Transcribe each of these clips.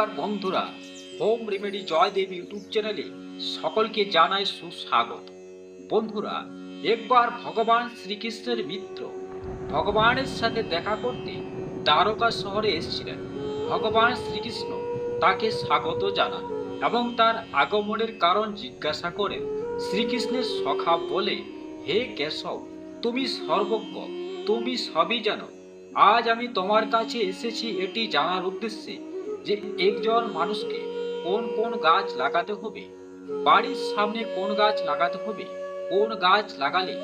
নমস্কার বন্ধুরা, home remedy Joydeb YouTube চ্যানেলে সকলকে জানাই সুস্বাগত। বন্ধুরা, একবার ভগবান শ্রীকৃষ্ণের মিত্র ভগবানের সাথে দেখা করতে দ্বারকা শহরে এসেছিলেন। ভগবান শ্রীকৃষ্ণ তাকে স্বাগত জানান এবং তার আগমনের কারণ জিজ্ঞাসা করেন, শ্রীকৃষ্ণের সখা বলে, হে কেশব, তুমি সর্বজ্ঞ, তুমি সবই জানো। আজ আমি তোমার কাছে এসেছি এটি জানার উদ্দেশ্যে যে একজন মানুষকে কোন কোন গাছ লাগাতে হবে, বাড়ির সামনে কোন গাছ লাগাতে হবে, কোন গাছ লাগালে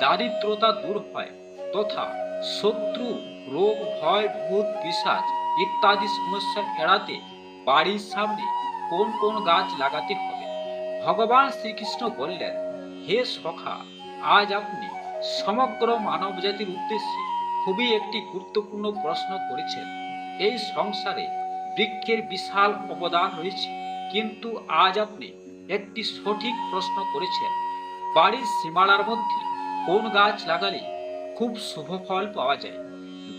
দারিদ্রতা দূর হয় তথা শত্রু, রোগ, ভয়, ভূত, পিসাচ ইত্যাদি সমস্যা এড়াতে বাড়ির সামনে কোন কোন গাছ লাগাতে হবে। ভগবান শ্রীকৃষ্ণ বললেন, হে সখা, আজ আপনি সমগ্র মানব জাতির উদ্দেশ্যে খুবই একটি গুরুত্বপূর্ণ প্রশ্ন করেছেন। এই সংসারে বৃক্ষের বিশাল অবদান রয়েছে। কিন্তু আজ আপনি একটি সঠিক প্রশ্ন করেছেন। বাড়ির সীমানার মধ্যে কোন গাছ লাগালে খুব শুভ ফল পাওয়া যায়?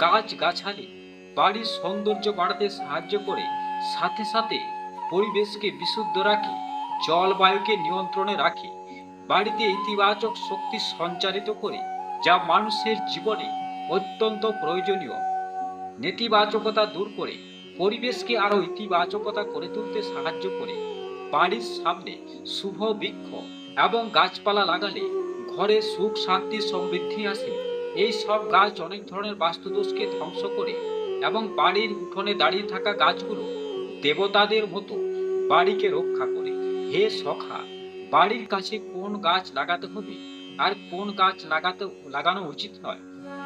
গাছ গাছালি বাড়ির সৌন্দর্য বাড়াতে সাহায্য করে, সাথে সাথে পরিবেশকে বিশুদ্ধ রাখে, জলবায়ুকে নিয়ন্ত্রণে রাখে, বাড়িতে ইতিবাচক শক্তি সঞ্চারিত করে, যা মানুষের জীবনে অত্যন্ত প্রয়োজনীয়। নেতিবাচকতা দূর করে পরিবেশকে আরও ইতিবাচকতা করে তুলতে সাহায্য করে। বাড়ির সামনে শুভ বৃক্ষ এবং গাছপালা লাগালে ঘরে সুখ, শান্তি, সমৃদ্ধি আসে। এই সব গাছ অনেক ধরনের বাস্তুদোষকে ধ্বংস করে এবং বাড়ির উঠোনে দাঁড়িয়ে থাকা গাছগুলো দেবতাদের মতো বাড়িকে রক্ষা করে। হে সখা, বাড়ির কাছে কোন গাছ লাগাতে হবে? আর কোন গাছ লাগাতে, লাগানো উচিত নয়?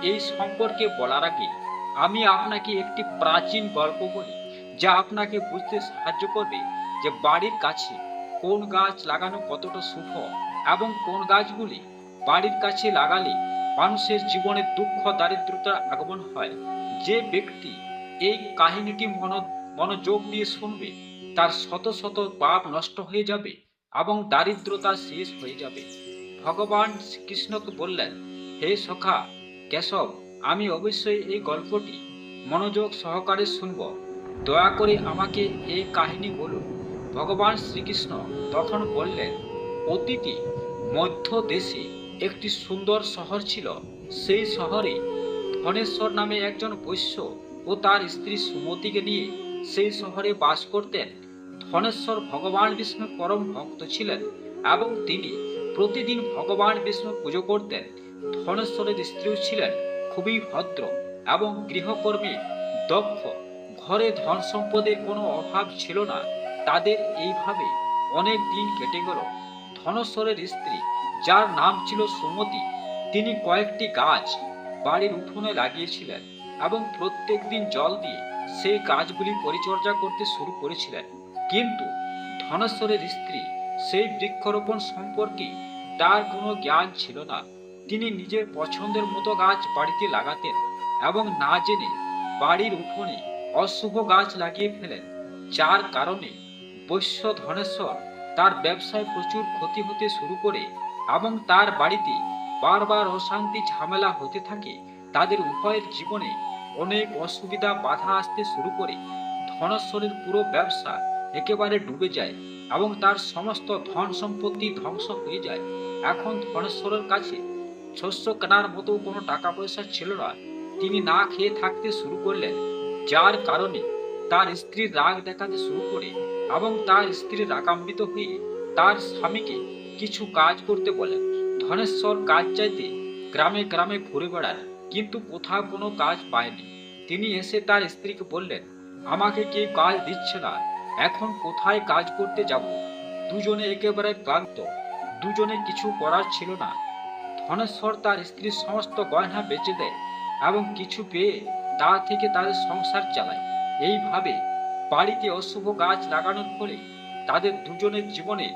এই সম্পর্কে বলার আগে আমি আপনাকে একটি প্রাচীন গল্প বলি, যা আপনাকে বুঝতে সাহায্য করবে যে বাড়ির কাছে কোন গাছ লাগানো কতটা শুভ এবং কোন গাছগুলি বাড়ির কাছে লাগালে মানুষের জীবনে দুঃখ, দারিদ্রতার আগমন হয়। যে ব্যক্তি এই কাহিনীটি মন, মনোযোগ দিয়ে শুনবে, তার শত শত পাপ নষ্ট হয়ে যাবে এবং দারিদ্রতা শেষ হয়ে যাবে। ভগবান কৃষ্ণকে বললেন, হে সখা, কেশব আমি অবশ্যই এই গল্পটি মনোযোগ সহকারে শুনব। দয়া করে আমাকে এই কাহিনী বলুন। ভগবান শ্রীকৃষ্ণ তখন বললেন, অতীতে মধ্য দেশে একটি সুন্দর শহর ছিল। সেই শহরে ধনেশ্বর নামে একজন বৈশ্য ও তার স্ত্রী সুমতিকে নিয়ে সেই শহরে বাস করতেন। ধনেশ্বর ভগবান বিষ্ণুর পরম ভক্ত ছিলেন এবং তিনি প্রতিদিন ভগবান বিষ্ণু পুজো করতেন। ধনেশ্বরের স্ত্রীও ছিলেন। খুবই ভদ্র এবং গৃহকর্মী, দক্ষ। ঘরে ধন সম্পদের কোনো অভাব ছিল না। তাদের এইভাবে অনেক দিন কেটে গেল। ধনেশ্বরের স্ত্রী, যার নাম ছিল সুমতি, তিনি কয়েকটি গাছ বাড়ির উঠোনে লাগিয়েছিলেন এবং প্রত্যেক দিন জল দিয়ে সেই গাছগুলি পরিচর্যা করতে শুরু করেছিলেন। কিন্তু ধনেশ্বরের স্ত্রী সেই বৃক্ষরোপণ সম্পর্কে তার কোনো জ্ঞান ছিল না। তিনি নিজের পছন্দের মতো গাছ বাড়িতে লাগাতেন এবং না জেনে বাড়ির উঠোনে অশুভ গাছ লাগিয়ে ফেলেন, যার কারণে বৈশ্য ধনেশ্বর তার ব্যবসায় প্রচুর ক্ষতি হতে শুরু করে এবং তার বাড়িতে বারবার অশান্তি ঝামেলা হতে থাকে, তাদের উভয়ের জীবনে অনেক অসুবিধা বাধা আসতে শুরু করে। ধনেশ্বরের পুরো ব্যবসা একেবারে ডুবে যায় এবং তার সমস্ত ধন সম্পত্তি ধ্বংস হয়ে যায়। এখন ধনেশ্বরের কাছে শস্য কেনার মতো কোনো টাকা পয়সা ছিল না। তিনি না খেয়ে থাকতে শুরু করলেন। যার কারণে তার স্ত্রীর রাগ দেখাতে শুরু করে এবং তার স্ত্রী রাগান্বিত হয়ে তার স্বামীকে কিছু কাজ করতে বলেন। ধনেশ্বর কাজ চাইতে গ্রামে গ্রামে ঘুরে বেড়ান কিন্তু কোথাও কোনো কাজ পায়নি। তিনি এসে তার স্ত্রীকে বললেন, আমাকে কেউ কাজ দিচ্ছে না। এখন কোথায় কাজ করতে যাব? দুজনে একেবারে ক্লান্ত। দুজনে কিছু করার ছিল না। ধনেশ্বর তার স্ত্রীর সমস্ত গয়না বেচে দেয় এবং কিছু পেয়ে তা থেকে তাদের সংসার চালায়। এইভাবে বাড়িতে অশুভ গাছ লাগানোর ফলে তাদের দুজনের জীবনে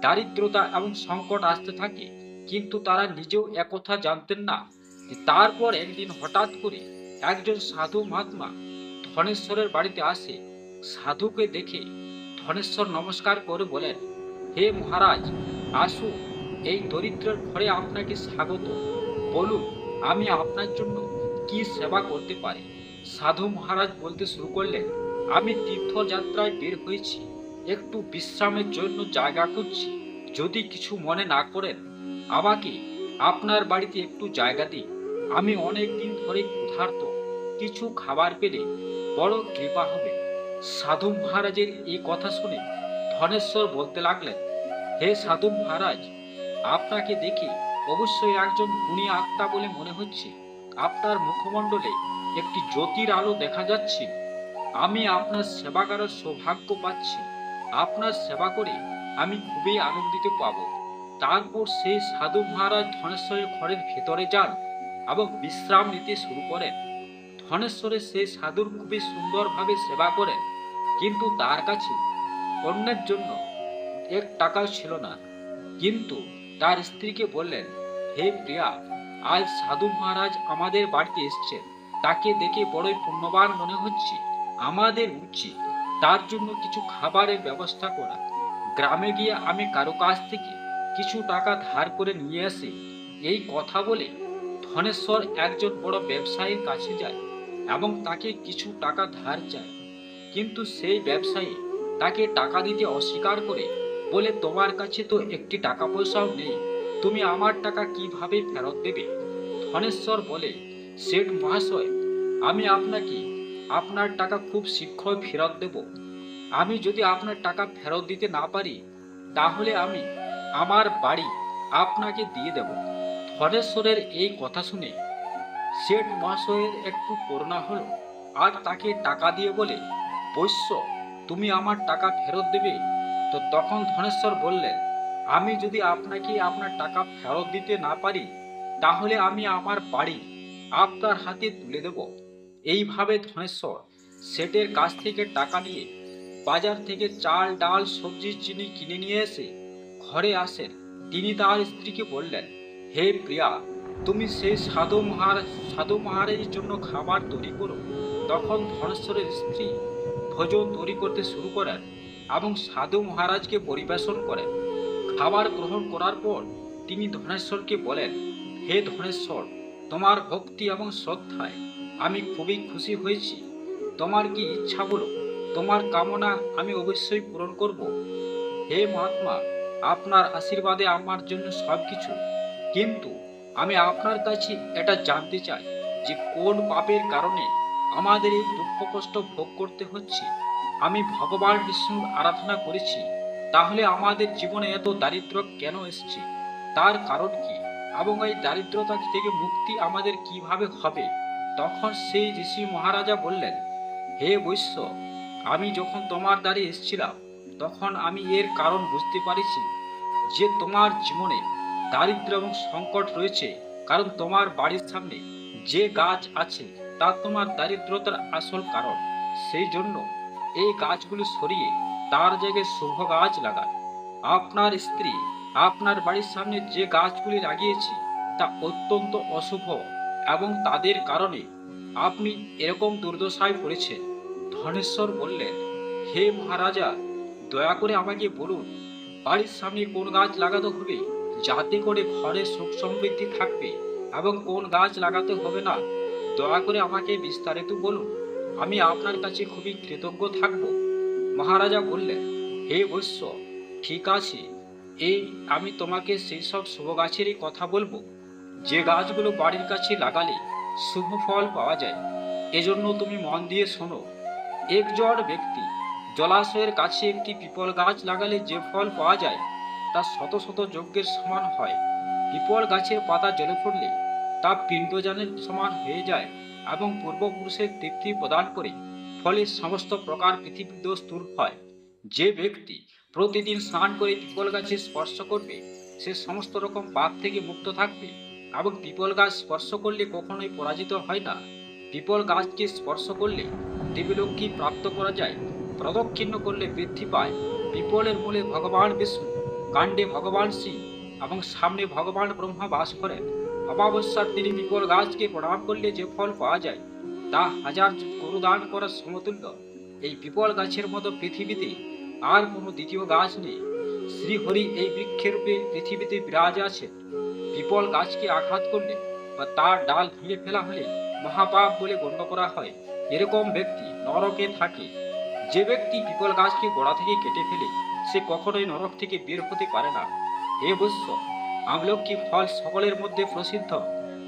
দারিদ্রতা এবং সংকট আসতে থাকে। কিন্তু তারা নিজেও একথা জানতেন না তারপর একদিন হঠাৎ করে একজন সাধু মহাত্মা ধনেশ্বরের বাড়িতে আসে। সাধুকে দেখে ধনেশ্বর নমস্কার করে বলেন, হে মহারাজ, আসুন। এই দরিদ্রের ঘরে আপনাকে স্বাগত। বলুন, আমি আপনার জন্য কি সেবা করতে পারি? সাধু মহারাজ বলতে শুরু করলেন, আমি তীর্থযাত্রায় বের হয়েছি। একটু বিশ্রামের জন্য জায়গা খুঁজছি। যদি কিছু মনে না করেন, আমাকে আপনার বাড়িতে একটু জায়গা দিন। আমি অনেক দিন ধরে ক্ষুধার্ত। কিছু খাবার পেলে বড় কৃপা হবে। সাধু মহারাজের এই কথা শুনে ধনেশ্বর বলতে লাগলেন, হে সাধু মহারাজ আপনাকে দেখে অবশ্যই একজন গুণী আত্মা বলে মনে হচ্ছে। আপনার মুখমণ্ডলে একটি জ্যোতির আলো দেখা যাচ্ছে। আমি আপনার সেবা করার সৌভাগ্য পাচ্ছি। আপনার সেবা করে আমি খুবই আনন্দিত পাব। তারপর সেই সাধু মহারাজ ধনেশ্বরের ঘরের ভেতরে যান এবং বিশ্রাম নিতে শুরু করেন। ধনেশ্বরের সেই সাধুর খুবই সুন্দরভাবে সেবা করেন। কিন্তু তার কাছে অন্যের জন্য এক টাকাও ছিল না। কিন্তু তার স্ত্রীকে বললেন, হে প্রিয়া, আজ সাধু মহারাজ আমাদের বাড়িতে এসছেন। তাকে দেখে বড়ই পুণ্যবান মনে হচ্ছে। আমাদের উচিত তার জন্য কিছু খাবারের ব্যবস্থা করা। গ্রামে গিয়ে আমি কারও কাছ থেকে কিছু টাকা ধার করে নিয়ে আসি। এই কথা বলে ধনেশ্বর একজন বড় ব্যবসায়ীর কাছে যায় এবং তাকে কিছু টাকা ধার চায়। কিন্তু সেই ব্যবসায়ী তাকে টাকা দিতে অস্বীকার করে বলে তোমার কাছে তো একটি টাকা পয়সাও নেই। তুমি আমার টাকা কীভাবে ফেরত দেবে? ধনেশ্বর বলে শেঠ মহাশয়, আমি আপনাকে আপনার টাকা খুব শীঘ্রই ফেরত দেব। আমি যদি আপনার টাকা ফেরত দিতে না পারি, তাহলে আমি আমার বাড়ি আপনাকে দিয়ে দেব। ধনেশ্বরের এই কথা শুনে শেঠ মহাশয়ের একটু করুণা হলো আর তাকে টাকা দিয়ে বলে, বৈশ্য, তুমি আমার টাকা ফেরত দেবে? তো তখন ধনেশ্বর বললেন, আমি যদি আপনাকে আপনার টাকা ফেরত দিতে না পারি, তাহলে আমি আমার বাড়ি আপনার হাতে তুলে দেব। এইভাবে ধনেশ্বর সেটের কাছ থেকে টাকা নিয়ে বাজার থেকে চাল, ডাল, সবজি, চিনি কিনে নিয়ে এসে ঘরে আসেন। তিনি তার স্ত্রীকে বললেন, হে প্রিয়া, তুমি সেই সাধু মহারাজ সাধু মহারাজের জন্য খাবার তৈরি করো। তখন ধনেশ্বরের স্ত্রী ভোজন তৈরি করতে শুরু করেন। এবং সাধু মহারাজকে পরিবেশন করেন। খাবার গ্রহণ করার পর তিনি ধনেশ্বরকে বলেন, হে ধনেশ্বর, তোমার ভক্তি এবং শ্রদ্ধায় আমি খুবই খুশি হয়েছি। তোমার কি ইচ্ছা বলো? তোমার কামনা আমি অবশ্যই পূরণ করব। হে মহাত্মা, আপনার আশীর্বাদে আমার জন্য সব কিছু কিন্তু আমি আপনার কাছে এটা জানতে চাই যে কোন পাপের কারণে আমাদের এই দুঃখ কষ্ট ভোগ করতে হচ্ছে? আমি ভগবান বিষ্ণুর আরাধনা করেছি, তাহলে আমাদের জীবনে এত দারিদ্র কেন এসেছে? তার কারণ কি? এবং এই দারিদ্রতা থেকে মুক্তি আমাদের কীভাবে হবে? তখন সেই ঋষি মহারাজা বললেন, হে বৈশ্য, আমি যখন তোমার দ্বারে এসেছিলাম, তখন আমি এর কারণ বুঝতে পারিছি যে তোমার জীবনে দারিদ্র এবং সংকট রয়েছে, কারণ তোমার বাড়ির সামনে যে গাছ আছে, তা তোমার দারিদ্রতার আসল কারণ। সেই জন্য এই গাছগুলি সরিয়ে তার জায়গায় শুভ গাছ লাগান। আপনার স্ত্রী, আপনার বাড়ির সামনে যে গাছগুলি লাগিয়েছে, তা অত্যন্ত অশুভ এবং তাদের কারণে আপনি এরকম দুর্দশায় পড়েছেন। ধনেশ্বর বললেন, হে মহারাজা, দয়া করে আমাকে বলুন, বাড়ির সামনে কোন গাছ লাগাতে হবে যাতে করে ঘরে সুখ সমৃদ্ধি থাকবে এবং কোন গাছ লাগাতে হবে না? দয়া করে আমাকে বিস্তারিত বলুন। আমি আপনার কাছে খুবই কৃতজ্ঞ থাকব। মহারাজা বললেন, হে বৈশ্য, ঠিক আছে। এই আমি তোমাকে সেই সব শুভ গাছেরই কথা বলব। যে গাছগুলো বাড়ির কাছে লাগালে শুভ ফল পাওয়া যায়। এজন্য তুমি মন দিয়ে শোনো। একজন ব্যক্তি জলাশয়ের কাছে একটি পিপল গাছ লাগালে যে ফল পাওয়া যায়, তা শত শত যজ্ঞের সমান হয়। পিপল গাছের পাতা জলে পড়লে তা পিণ্ডজানের সমান হয়ে যায়। এবং পূর্বপুরুষের তৃপ্তি প্রদান করে, ফলে সমস্ত প্রকার পৃথিবী দোষ দূর হয়। যে ব্যক্তি প্রতিদিন স্নান করে পিপল গাছে স্পর্শ করবে, সে সমস্ত রকম পাপ থেকে মুক্ত থাকবে এবং পিপল গাছ স্পর্শ করলে কখনোই পরাজিত হয় না। পিপল গাছকে স্পর্শ করলে দেবীলক্ষ্মী প্রাপ্ত করা যায়, প্রদক্ষিণ্য করলে বৃদ্ধি পায়। পিপলের মূলে ভগবান বিষ্ণু, কাণ্ডে ভগবান শিব এবং সামনে ভগবান ব্রহ্মা বাস করেন। অমাবস্যার তিনি পিপল গাছকে প্রণাম করলে যে ফল পাওয়া যায়, তা হাজার গরু দান করার সমতুল্য। এই পিপল গাছের মতো পৃথিবীতে আর কোনো দ্বিতীয় গাছ নেই। শ্রীহরি এই বৃক্ষের রূপে পৃথিবীতে বিরাজ আছে। পিপল গাছকে আঘাত করলে বা তার ডাল ভেঙে ফেলা হলে মহাপাপ বলে গণ্য করা হয়। এরকম ব্যক্তি নরকে থাকে। যে ব্যক্তি বিপল গাছকে গোড়া থেকে কেটে ফেলে, সে কখনোই নরক থেকে বের হতে পারে না। হে বৎস আমলক্ষী ফল সকলের মধ্যে প্রসিদ্ধ।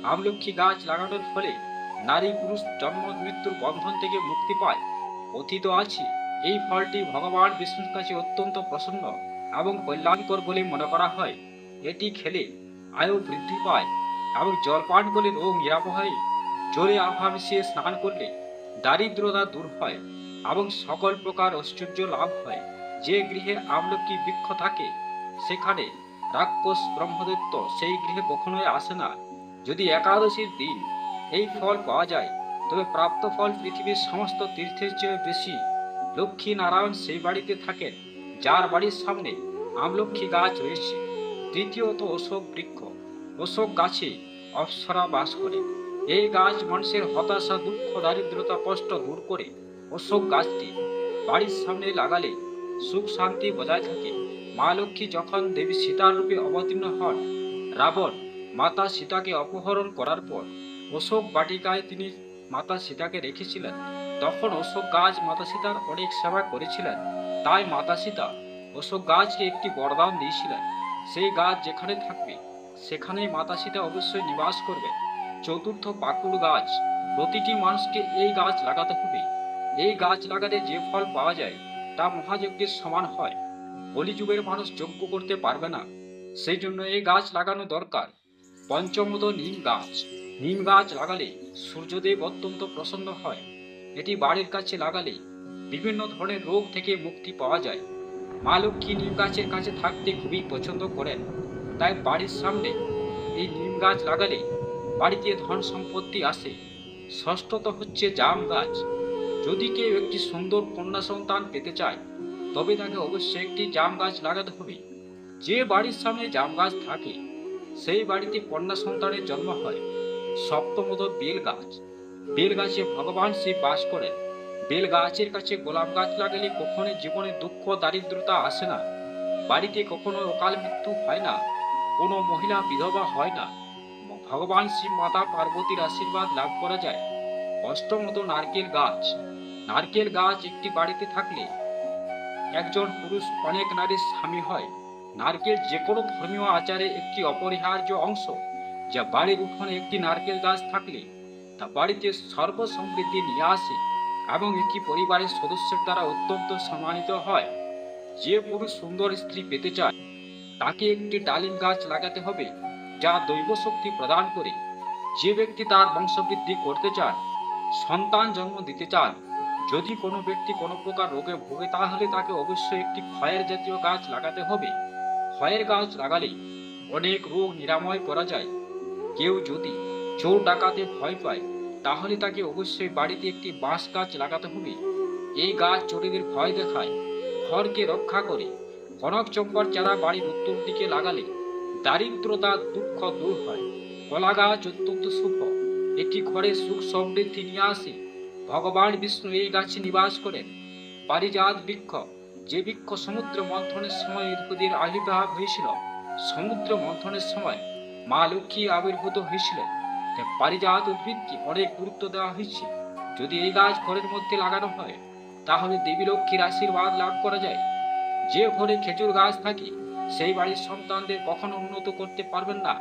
আমলক্ষী গাছ লাগানোর ফলে নারী পুরুষ জন্ম, মৃত্যুর বন্ধন থেকে মুক্তি পায়। কথিত আছে, এই ফলটি ভগবান বিষ্ণুর কাছে অত্যন্ত প্রসন্ন এবং কল্যাণকর বলে মনে করা হয়। এটি খেলে আয়ু বৃদ্ধি পায় এবং জলপান করলে রোগ নিরাপদ হয়। জোরে আভা মিশিয়ে স্নান করলে দারিদ্রতা দূর হয় এবং সকল প্রকার ঐশ্বর্য লাভ হয়। যে গৃহে আমলকি বৃক্ষ থাকে, সেখানে রাক্ষস ব্রহ্মদত্ত সেই গৃহে কখনোই আসে না। যদি একাদশীর দিন এই ফল পাওয়া যায়, তবে প্রাপ্ত ফল পৃথিবীর সমস্ত তীর্থের চেয়ে বেশি। লক্ষ্মী নারায়ণ সেই বাড়িতে থাকেন, যার বাড়ির সামনে আমলক্ষী গাছ রয়েছে। তৃতীয়ত অশোক বৃক্ষ। অশোক গাছে অপ্সরা বাস করে। এই গাছ মানুষের হতাশা, দুঃখ, দারিদ্রতা, কষ্ট দূর করে অশোক গাছটি বাড়ির সামনে লাগালে সুখ শান্তি বজায় থাকে। মা লক্ষ্মী যখন দেবী সীতার রূপে অবতীর্ণ হন, রাবণ মাতা সীতাকে অপহরণ করার পর অশোক বাটিকায় তিনি মাতা সীতাকে রেখেছিলেন। তখন অশোক গাছ মাতা সীতার অনেক সেবা করেছিলেন। তাই মাতা সীতা অশোক গাছকে একটি বরদান দিয়েছিলেন। সেই গাছ যেখানে থাকবে, সেখানেই মাতা সীতা অবশ্যই নিবাস করবে। চতুর্থ পাকুড় গাছ, প্রতিটি মানুষকে এই গাছ লাগাতে হবে। এই গাছ লাগালে যে ফল পাওয়া যায়, তা মহাযজ্ঞের সমান হয়। কলিযুগের মানুষ যজ্ঞ করতে পারবে না। সেই জন্য এই গাছ লাগানো দরকার। পঞ্চমত নিম গাছ। নিম গাছ লাগালে সূর্যদেব অত্যন্ত প্রসন্ন হয়। এটি বাড়ির কাছে লাগালে বিভিন্ন ধরনের রোগ থেকে মুক্তি পাওয়া যায়। মা লক্ষ্মী নিম গাছের কাছে থাকতে খুবই পছন্দ করেন। তাই বাড়ির সামনে এই নিম গাছ লাগালে বাড়িতে ধন সম্পত্তি আসে। ষষ্ঠত হচ্ছে জাম গাছ। যদি কেউ একটি সুন্দর কন্যা সন্তান পেতে চায় তবে তাকে অবশ্যই একটি জাম গাছ লাগাতে হবে। যে বাড়ির সামনে জাম গাছ থাকে, সেই বাড়িতে কন্যা সন্তানের জন্ম হয়। সপ্তমত বেল গাছ। বেল গাছে ভগবান শিব বাস করেন। বেল গাছের কাছে গোলাপ গাছ লাগালে কখনো জীবনে দুঃখ, দারিদ্রতা আসে না। বাড়িতে কখনো অকাল মৃত্যু হয় না। কোনো মহিলা, বিধবা হয় না। ভগবান শিব মাতা পার্বতীর আশীর্বাদ লাভ করা যায়। অষ্টমত নারকেল গাছ। নারকেল গাছ একটি বাড়িতে থাকলে একজন পুরুষ অনেক নারীর স্বামী হয়। নারকেল যে কোনো ধর্মীয় আচারে একটি অপরিহার্য অংশ, যা বাড়ির উঠোনে একটি নারকেল গাছ থাকলে তা বাড়িতে সর্বসমৃদ্ধি নিয়ে আসে এবং একটি পরিবারের সদস্যের দ্বারা অত্যন্ত সম্মানিত হয়। যে পুরুষ সুন্দর স্ত্রী পেতে চায়, তাকে একটি ডালিম গাছ লাগাতে হবে, যা দৈব শক্তি প্রদান করে। যে ব্যক্তি তার বংশবৃদ্ধি করতে চান, সন্তান জন্ম দিতে চান যদি কোনো ব্যক্তি কোনো প্রকার রোগে ভোগে, তাহলে তাকে অবশ্যই একটি ক্ষয়ের জাতীয় গাছ লাগাতে হবে। ক্ষয়ের গাছ লাগালে অনেক রোগ নিরাময় করা যায়। কেউ যদি চোর ডাকাতে ভয় পায়, তাহলে তাকে অবশ্যই বাড়িতে একটি বাঁশ গাছ লাগাতে হবে। এই গাছ চোরেদের ভয় দেখায় ঘরকে রক্ষা করে। কনক চম্পর চারা বাড়ির উত্তর দিকে লাগালে দারিদ্রতা দুঃখ দূর হয়। কলা গাছ অত্যন্ত শুভ। একটি ঘরে সুখ সমৃদ্ধি নিয়ে আসে। ভগবান বিষ্ণু এই গাছে নিবাস করেন। পারিজাত বৃক্ষ, যে বৃক্ষ সমুদ্র মন্থনের সময় উদ্ভিদের আবির্ভাব হয়েছিল, সমুদ্র মন্থনের সময় মা লক্ষ্মী আবির্ভূত হয়েছিলেন। পারিজাত উদ্ভিদকে অনেক গুরুত্ব দেওয়া হয়েছে। যদি এই গাছ ঘরের মধ্যে লাগানো হয়, তাহলে দেবী লক্ষ্মীর আশীর্বাদ লাভ করা যায়। যে ঘরে খেজুর গাছ থাকে, সেই বাড়ির সন্তানদের কখনো উন্নত করতে পারবেন না।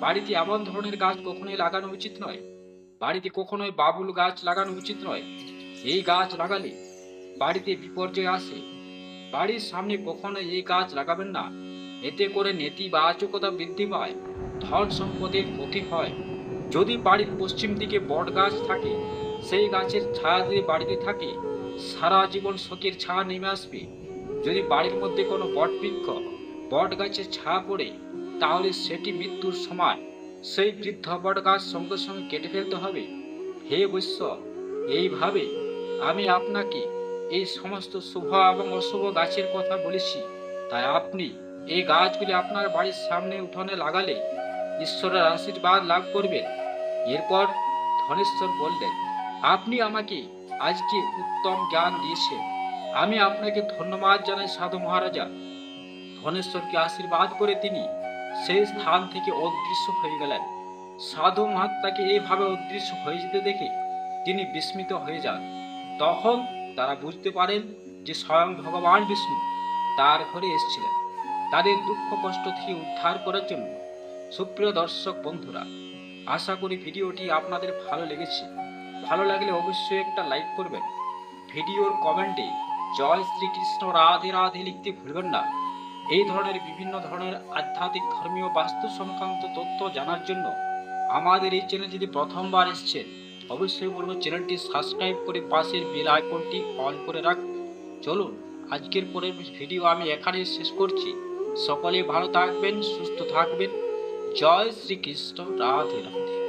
বাড়িতে এমন ধরনের গাছ কখনোই লাগানো উচিত নয়। বাড়িতে কখনোই বাবুল গাছ লাগানো উচিত নয়। এই গাছ লাগালে বাড়িতে বিপর্যয় আসে। বাড়ির সামনে কখনো এই গাছ লাগাবেন না। এতে করে নেতিবাচকতা বৃদ্ধি পায়, ধন সম্পদের ক্ষতি হয়। যদি বাড়ির পশ্চিম দিকে বট গাছ থাকে, সেই গাছের ছায়া যদি বাড়িতে থাকে, সারা জীবন শোকের ছায়া নেমে আসবে। যদি বাড়ির মধ্যে কোনো বট বৃক্ষ বট গাছের ছায়া পড়ে, তাহলে সেটি মৃত্যুর সময়। সেই বৃদ্ধ বট গাছ সঙ্গে সঙ্গে কেটে ফেলতে হবে। হে বৈশ্য, এইভাবে আমি আপনাকে এই সমস্ত শুভ এবং অশুভ গাছের কথা বলেছি। তাই আপনি এই গাছগুলি আপনার বাড়ির সামনে উঠোনে লাগালে ঈশ্বরের আশীর্বাদ লাভ করবেন। এরপর ধনেশ্বর বললেন, আপনি আমাকে আজকে উত্তম জ্ঞান দিয়েছেন। আমি আপনাকে ধন্যবাদ জানাই সাধু মহারাজা। ধনেশ্বরকে আশীর্বাদ করে তিনি সেই স্থান থেকে অদৃশ্য হয়ে গেলেন। সাধু মহাত্মাকে এইভাবে অদৃশ্য হয়ে যেতে দেখে তিনি বিস্মিত হয়ে যান। তখন তারা বুঝতে পারেন যে স্বয়ং ভগবান বিষ্ণু তার ঘরে এসেছিলেন। তাদের দুঃখ কষ্ট থেকে উদ্ধার করার জন্য। সুপ্রিয় দর্শক বন্ধুরা, আশা করি ভিডিওটি আপনাদের ভালো লেগেছে। ভালো লাগলে অবশ্যই একটা লাইক করবেন। ভিডিওর কমেন্টে জয় শ্রীকৃষ্ণ রাধে রাধে লিখতে ভুলবেন না। এই ধরনের বিভিন্ন ধরনের আধ্যাত্মিক ধর্মীয় বাস্তু সংক্রান্ত তথ্য জানার জন্য আমাদের এই চ্যানেল যদি প্রথমবার এসছেন অবশ্যই বলব চ্যানেলটি সাবস্ক্রাইব করে পাশের বেল আইকনটি অন করে রাখ। চলুন, আজকের পরের ভিডিও আমি এখানে শেষ করছি। সকলে ভালো থাকবেন, সুস্থ থাকবেন। জয় শ্রীকৃষ্ণ, রাধে রাধে।